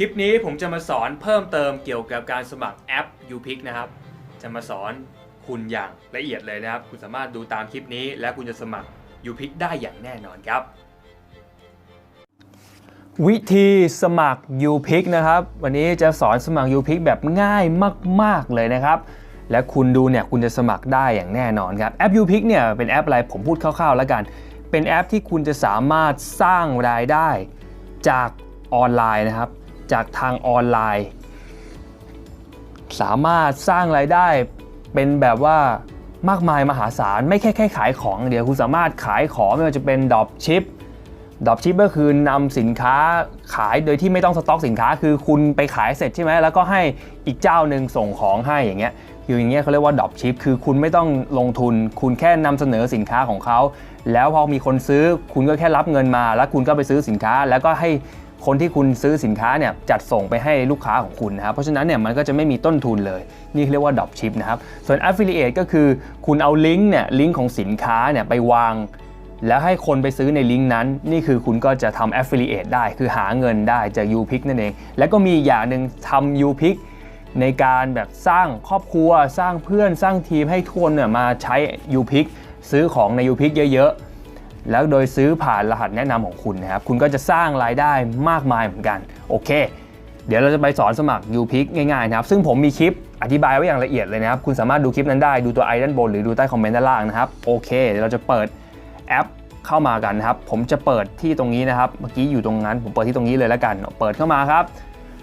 คลิปนี้ผมจะมาสอนเพิ่มเติมเกี่ยวกับการสมัครแอป UPick นะครับ จะมาสอนคุณอย่างละเอียดเลยนะครับ คุณสามารถดูตามคลิปนี้ และคุณจะสมัคร UPick ได้อย่างแน่นอนครับ วิธีสมัคร UPick นะครับ วันนี้จะสอนสมัคร UPick แบบง่ายมาก ๆ เลยนะครับ และคุณดูเนี่ยคุณจะสมัครได้อย่างแน่นอนครับแอป UPick เนี่ยเป็นแอปอะไรผมพูดคร่าวๆแล้วกัน เป็นแอปที่คุณจะสามารถสร้างรายได้จากออนไลน์นะครับ จากทางออนไลน์ สามารถสร้างรายได้เป็นแบบว่ามากมายมหาศาล ไม่แค่แค่ขายของเดียวคุณสามารถขายของไม่ว่าจะเป็นดรอปชิปดรอปชิปก็คือนำสินค้าขายโดยที่ไม่ต้องสต็อกสินค้า คือคุณไปขายเสร็จใช่ไหมแล้วก็ให้อีกเจ้าหนึ่งส่งของให้อย่างเงี้ยอยู่อย่างเงี้ยเขาเรียกว่าดรอปชิปคือคุณไม่ต้องลงทุน คุณแค่นำเสนอสินค้าของเขา แล้วพอมีคนซื้อคุณก็แค่รับเงินมา แล้วคุณก็ไปซื้อสินค้า แล้วก็ให้ คนที่คุณซื้อสินค้าเนี่ยจัดส่งไปให้ลูกค้าของคุณนะครับเพราะฉะนั้นเนี่ยมันก็จะไม่มีต้นทุนเลย นี่เรียกว่าดรอปชิปนะครับส่วน Affiliate ก็คือคุณเอาลิงก์เนี่ยลิงก์ของสินค้าเนี่ยไปวาง แล้วให้คนไปซื้อในลิงก์นั้น นี่คือคุณก็จะทำ affiliate ได้ คือหาเงินได้จาก u p i c นั่นเอง แล้วก็มีอย่างหนึ่งทำ u p i c ในการแบบสร้างครอบครัว สร้างเพื่อนสร้างทีมให้ทุกคนเนี่ยมาใช้ u p i c ซื้อของใน u p i c เยอะๆ แล้วโดยซื้อผ่านรหัสแนะนำของคุณนะครับ คุณก็จะสร้างรายได้มากมายเหมือนกัน โอเค เดี๋ยวเราจะไปสอนสมัคร u p i c ง่ายๆนะครับ ซึ่งผมมีคลิปอธิบายไว้อย่างละเอียดเลยนะครับ คุณสามารถดูคลิปนั้นได้ ดูตัวไอด้านบนหรือดูใต้คอมเมนต์ด้านล่างนะครับ โอเค เดี๋ยวเราจะเปิดแอปเข้ามากันนะครับ ผมจะเปิดที่ตรงนี้นะครับ เมื่อกี้อยู่ตรงนั้น ผมเปิดที่ตรงนี้เลยแล้วกัน เปิดเข้ามาครับ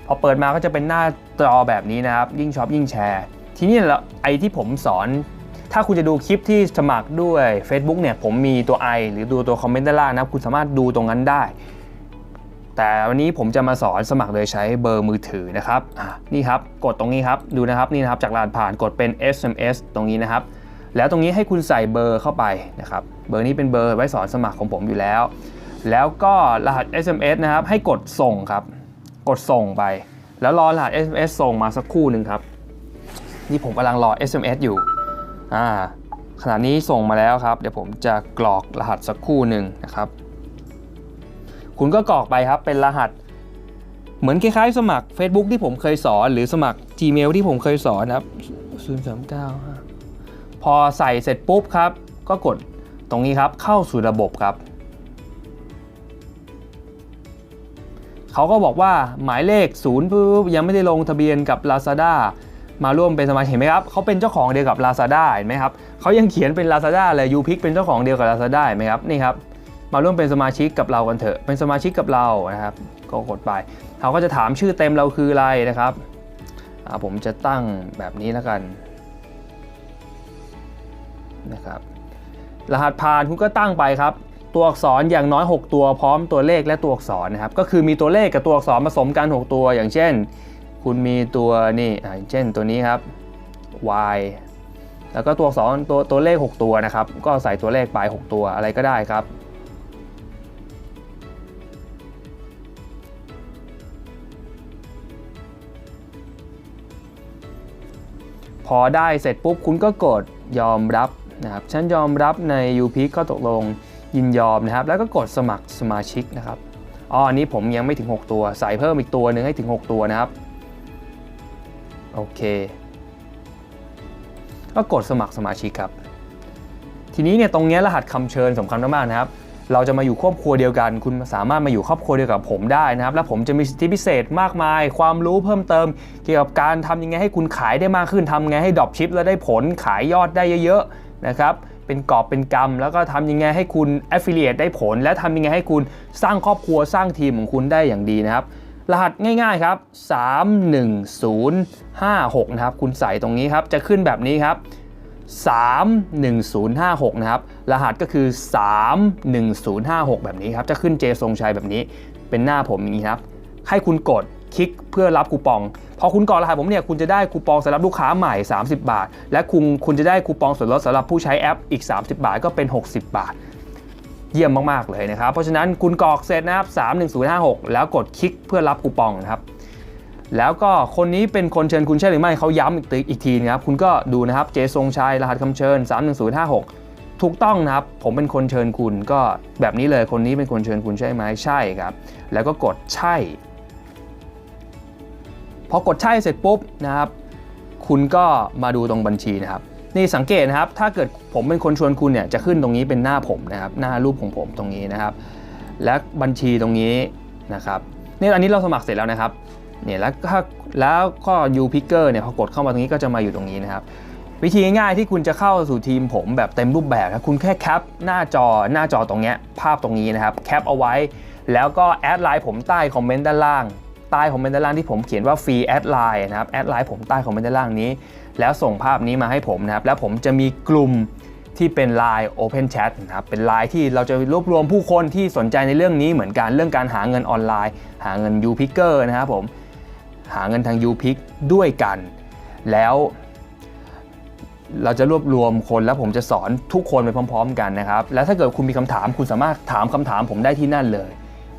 พอเปิดมาก็จะเป็นหน้าจอแบบนี้นะครับ ยิ่งช็อปยิ่งแชร์ ทีนี้ไอที่ผมสอน ถ้าคุณจะดูคลิปที่สมัครด้วย Facebook เนี่ยผมมีตัว i หรือดูตัวคอมเมนต์ด้านล่างนะคุณสามารถดูตรงนั้นได้ แต่วันนี้ผมจะมาสอนสมัครโดยใช้เบอร์มือถือนะครับนี่ครับกดตรงนี้ครับดูนะครับนี่นะครับจากรหัสผ่านกดเป็น SMS ตรงนี้นะครับ แล้วตรงนี้ให้คุณใส่เบอร์เข้าไปนะครับเบอร์นี้เป็นเบอร์ไว้สอนสมัครของผมอยู่แล้ว แล้วก็รหัส SMS นะครับให้กดส่งครับกดส่งไป แล้วรอรหัส SMS ส่งมาสักครู่หนึ่งครับนี่ผมกำลังรอ SMS อยู่ อ่าขณะนี้ส่งมาแล้วครับ เดี๋ยวผมจะกรอกรหัสสักคู่หนึ่งนะครับ คุณก็กรอกไปครับเป็นรหัส เหมือนคล้ายๆ สมัคร Facebook ที่ผมเคยสอน หรือสมัคร Gmail ที่ผมเคยสอนครับ039พอใส่เสร็จปุ๊บครับ ก็กดตรงนี้ครับเข้าสู่ระบบครับเขาก็บอกว่าหมายเลข0ปุ๊บยังไม่ได้ลงทะเบียนกับ Lazada มาร่วมเป็นสมาชิกเห็นไหมครับเขาเป็นเจ้าของเดียวกับ Lazada เห็นไหมครับเขายังเขียนเป็น Lazada เลย u p i c เป็นเจ้าของเดียวกับ Lazada เห็นไหมครับนี่ครับมาร่วมเป็นสมาชิกกับเรากันเถอะ เป็นสมาชิกกับเรานะครับก็กดไปเขาก็จะถามชื่อเต็มเราคืออะไรนะครับผมจะตั้งแบบนี้แล้วกันนะครับรหัสผ่านคุณก็ตั้งไปครับ ตัวอักษรอย่างน้อย 6 ตัวพร้อมตัวเลขและตัวอักษรนะครับก็คือมีตัวเลขกับตัวอักษรผสมกัน 6 ตัวอย่างเช่น คุณมีตัวนี่เช่นตัวนี้ครับ y แล้วก็ตัวอักษรตัวตัวเลข 6 ตัวนะครับ ก็ใส่ตัวเลขไป 6 ตัวอะไรก็ได้ครับ พอได้เสร็จปุ๊บคุณก็กดยอมรับนะครับฉันยอมรับใน UPI ก็ตกลงยินยอมนะครับ แล้วก็กดสมัครสมาชิกนะครับอ๋ออันนี้ผมยังไม่ถึง 6 ตัว ใส่เพิ่มอีกตัวหนึ่งให้ถึง 6 ตัวนะครับ โอเค ก็กดสมัครสมาชิกครับ ทีนี้เนี่ยตรงนี้รหัสคำเชิญสำคัญมากๆนะครับ เราจะมาอยู่ครอบครัวเดียวกัน คุณสามารถมาอยู่ครอบครัวเดียวกับผมได้นะครับ และผมจะมีสิทธิพิเศษมากมาย ความรู้เพิ่มเติม เกี่ยวกับการทำยังไงให้คุณขายได้มากขึ้นทำยังไงให้ดรอปชิปแล้วได้ผลขายยอดได้เยอะๆนะครับเป็นกอบเป็นกำแล้วก็ทำยังไงให้คุณ affiliate ได้ผล และทำยังไงให้คุณสร้างครอบครัวสร้างทีมของคุณได้อย่างดีนะครับ รหัสง่ายๆครับ 31056 นะครับ คุณใส่ตรงนี้ครับ จะขึ้นแบบนี้ครับ 31056 นะครับ รหัสก็คือ 31056 แบบนี้ครับ จะขึ้นเจทรงชัยแบบนี้ เป็นหน้าผมอย่างนี้ครับ ให้คุณกดคลิกเพื่อรับคูปอง พอคุณกรอกรหัสผมเนี่ยคุณจะได้คูปองสำหรับลูกค้าใหม่ 30 บาท และคุณคุณจะได้คูปองส่วนลดสำหรับผู้ใช้แอปอีก 30 บาทก็เป็น 60 บาท เยี่ยมมากๆเลยนะครับ เพราะฉะนั้นคุณกรอกเสร็จนะครับ 31056 แล้วกดคลิกเพื่อรับคูปองนะครับ แล้วก็คนนี้เป็นคนเชิญคุณใช่หรือไม่เขาย้ำอีกทีอีกทีนะครับ คุณก็ดูนะครับ เจทรงชัยรหัสคำเชิญ 31056 ถูกต้องนะครับ ผมเป็นคนเชิญคุณก็แบบนี้เลย คนนี้เป็นคนเชิญคุณใช่ไหมใช่ครับ แล้วก็กดใช่ พอกดใช่เสร็จปุ๊บนะครับ คุณก็มาดูตรงบัญชีนะครับ นี่สังเกตนะครับ ถ้าเกิดผมเป็นคนชวนคุณเนี่ยจะขึ้นตรงนี้เป็นหน้าผมนะครับ หน้ารูปของผมตรงนี้นะครับ และบัญชีตรงนี้นะครับนี่อันนี้เราสมัครเสร็จแล้วนะครับเนี่ยแล้วก็แล้วก็ U Picker เนี่ยพอกดเข้ามาตรงนี้ก็จะมาอยู่ตรงนี้นะครับ วิธีง่ายๆที่คุณจะเข้าสู่ทีมผมแบบเต็มรูปแบบนะคุณแค่แคปหน้าจอหน้าจอตรงนี้ภาพตรงนี้นะครับแคปเอาไว้ แล้วก็แอดไลน์ผมใต้คอมเมนต์ด้านล่างใต้คอมเมนต์ด้านล่างที่ผมเขียนว่าฟรีแอดไลน์นะครับแอดไลน์ผมใต้คอมเมนต์ด้านล่างนี้ แล้วส่งภาพนี้มาให้ผมนะครับ แล้วผมจะมีกลุ่มที่เป็น Line Open Chat นะครับ เป็น Line ที่เราจะรวบรวมผู้คนที่สนใจในเรื่องนี้เหมือนกัน เรื่องการหาเงินออนไลน์ หาเงิน U Picker นะครับผม หาเงินทาง U Pick ด้วยกัน แล้วเราจะรวบรวมคนแล้วผมจะสอนทุกคนไปพร้อม ๆ กันนะครับ แล้วถ้าเกิดคุณมีคำถามคุณสามารถถามคำถามผมได้ที่นั่นเลย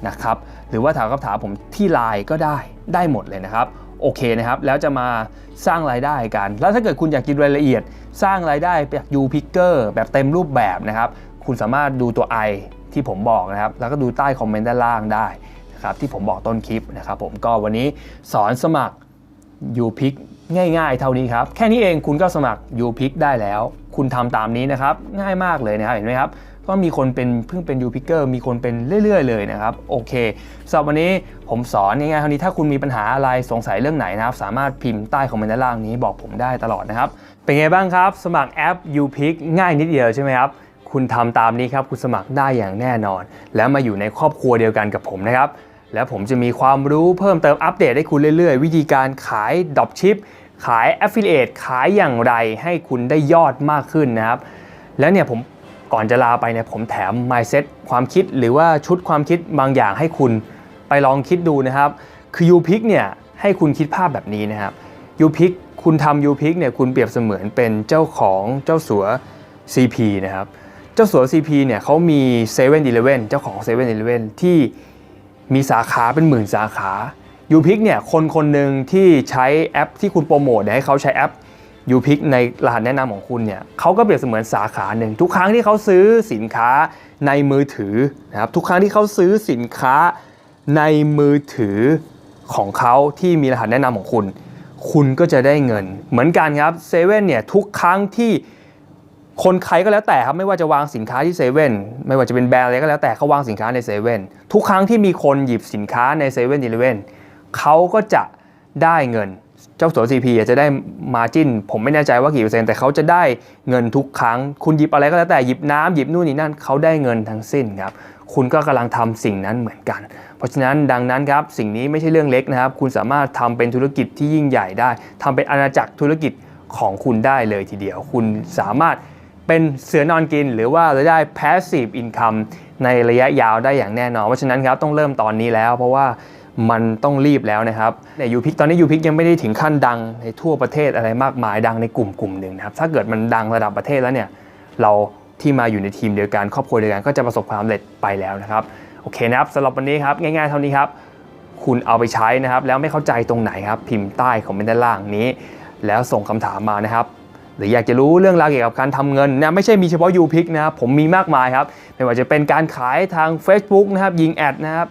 นะครับ หรือว่าถามคำถามผมที่ไลน์ก็ได้ได้หมดเลยนะครับ โอเคนะครับ แล้วจะมาสร้างรายได้กัน แล้วถ้าเกิดคุณอยากกินรายละเอียด สร้างรายได้แบบ U Picker แบบเต็มรูปแบบนะครับ คุณสามารถดูตัว I ที่ผมบอกนะครับ แล้วก็ดูใต้คอมเมนต์ด้านล่างได้นะครับที่ผมบอกต้นคลิปนะครับผมก็วันนี้สอนสมัครยูพิกง่ายๆ เท่านี้ครับ แค่นี้เองคุณก็สมัครยูพิกได้แล้ว คุณทำตามนี้นะครับ ง่ายมากเลยนะครับเห็นไหมครับ ก็มีคนเป็นเพิ่งเป็นยูพิกเกอร์มีคนเป็นเรื่อย ๆ เลยนะครับ โอเคสำหรับวันนี้ผมสอนง่ายๆเท่านี้ถ้าคุณมีปัญหาอะไรสงสัยเรื่องไหนนะครับ สามารถพิมพ์ใต้คอมเมนต์ด้านล่างนี้บอกผมได้ตลอดนะครับ เป็นไงบ้างครับ สมัครแอป u p i k ง่ายนิดเดียวใช่ไหมครับคุณทำตามนี้ครับคุณสมัครได้อย่างแน่นอน แล้วมาอยู่ในครอบครัวเดียวกันกับผมนะครับแล้วผมจะมีความรู้เพิ่มเติมอัปเดตให้คุณเรื่อยๆ วิธีการขายดอปชิปขาย Affiliate ขายอย่างไรให้คุณได้ยอดมากขึ้นนะครับ แล้วเนี่ยผม ก่อนจะลาไปเนี่ยผมแถม mindset ความคิดหรือว่าชุดความคิดบางอย่างให้คุณไปลองคิดดูนะครับ คือ u p i c เนี่ยให้คุณคิดภาพแบบนี้นะครับ u p i c คุณทำ u p i c เนี่ยคุณเปรียบเสมือนเป็นเจ้าของเจ้าสัว CP นะครับเจ้าสัว CP เนี่ยเขามี7 e เ e ่ e อเจ้าของ7 e เ e ่ e ที่มีสาขาเป็นหมื่นสาขา u p i c เนี่ยคนคนหนึ่งที่ใช้แอปที่คุณโปรโมทเนี่ยให้เขาใช้แอป u p i c ในรหัสแนะนำของคุณเนี่ยเขาก็เปรียบเสมือนสาขาหนึ่ง ทุกครั้งที่เขาซื้อสินค้าในมือถือนะครับทุกครั้งที่เขาซื้อสินค้าในมือถือของเขาที่มีรหัสแนะนำของคุณ คุณก็จะได้เงิน เหมือนกันครับเซเว่นเนี่ยทุกครั้งที่คนใครก็แล้วแต่ครับไม่ว่าจะวางสินค้าที่เซเว่นไม่ว่าจะเป็นแบรนด์อะไรก็แล้วแต่เขาวางสินค้าในเซเว่นทุกครั้งที่มีคนหยิบสินค้าในเซเว่นอีเลเว่นเขาก็จะได้เงิน เจ้าสัว CP จะได้มาจิ้น ผมไม่แน่ใจว่ากี่เปอร์เซ็นต์แต่เขาจะได้เงินทุกครั้ง คุณหยิบอะไรก็แล้วแต่หยิบน้ำหยิบนู่นนี่นั่นเขาได้เงินทั้งสิ้นครับคุณก็กำลังทำสิ่งนั้นเหมือนกัน เพราะฉะนั้นดังนั้นครับสิ่งนี้ไม่ใช่เรื่องเล็กนะครับ คุณสามารถทำเป็นธุรกิจที่ยิ่งใหญ่ได้ทำเป็นอาณาจักรธุรกิจของคุณได้เลยทีเดียว คุณสามารถเป็นเสือนอนกิน หรือว่าจะได้ passive income ในระยะยาวได้อย่างแน่นอนเพราะฉะนั้นครับต้องเริ่มตอนนี้แล้ว เพราะว่า มันต้องรีบแล้วนะครับในยูพิกตอนนี้ยูพิกยังไม่ได้ถึงขั้นดังในทั่วประเทศอะไรมากมายดังในกลุ่มกลุ่มหนึ่งนะครับถ้าเกิดมันดังระดับประเทศแล้วเนี่ยเราที่มาอยู่ในทีมเดียวกันครอบครัวเดียวกันก็จะประสบความสำเร็จไปแล้วนะครับโอเคนะครับสำหรับวันนี้ครับง่ายๆเท่านี้ครับคุณเอาไปใช้นะครับ แล้วไม่เข้าใจตรงไหนครับ พิมพ์ใต้คอมเมนต์ด้านล่างนี้ แล้วส่งคำถามมานะครับหรืออยากจะรู้เรื่องราวเกี่ยวกับการทำเงินนะไม่ใช่มีเฉพาะ u p i c นะครับผมมีมากมายครับไม่ว่าจะเป็นการขายทาง Facebook นะครับยิงแอดนะครับ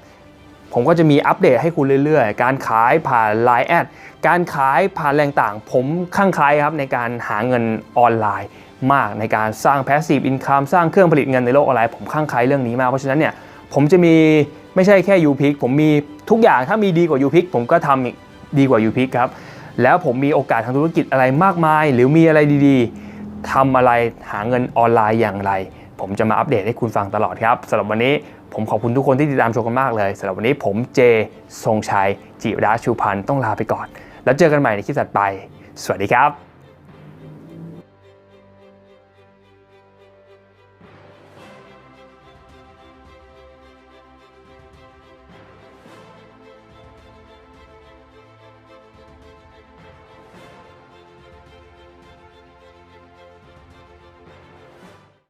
ผมก็จะมีอัปเดตให้คุณเรื่อยๆ การขายผ่าน Line แอดการขายผ่านแหล่งต่าง ผมข้างใครครับในการหาเงินออนไลน์ มากในการสร้าง passive income สร้างเครื่องผลิตเงินในโลกออนไลน์ผมข้างใครเรื่องนี้มาก เพราะฉะนั้นเนี่ยผมจะมีไม่ใช่แค่ u p i c ผมมีทุกอย่างถ้ามีดีกว่า u p i c ผมก็ทำดีกว่า u p i c ครับแล้วผมมีโอกาสทางธุรกิจอะไรมากมาย หรือมีอะไรดีๆทำอะไรหาเงินออนไลน์อย่างไร ผมจะมาอัปเดตให้คุณฟังตลอดครับสำหรับวันนี้ ผมขอบคุณทุกคนที่ติดตามชมกันมากเลยสำหรับวันนี้ผมเจทรงชัยจิราชูพันธ์ต้องลาไปก่อน แล้วเจอกันใหม่ในคลิปถัดไป สวัสดีครับ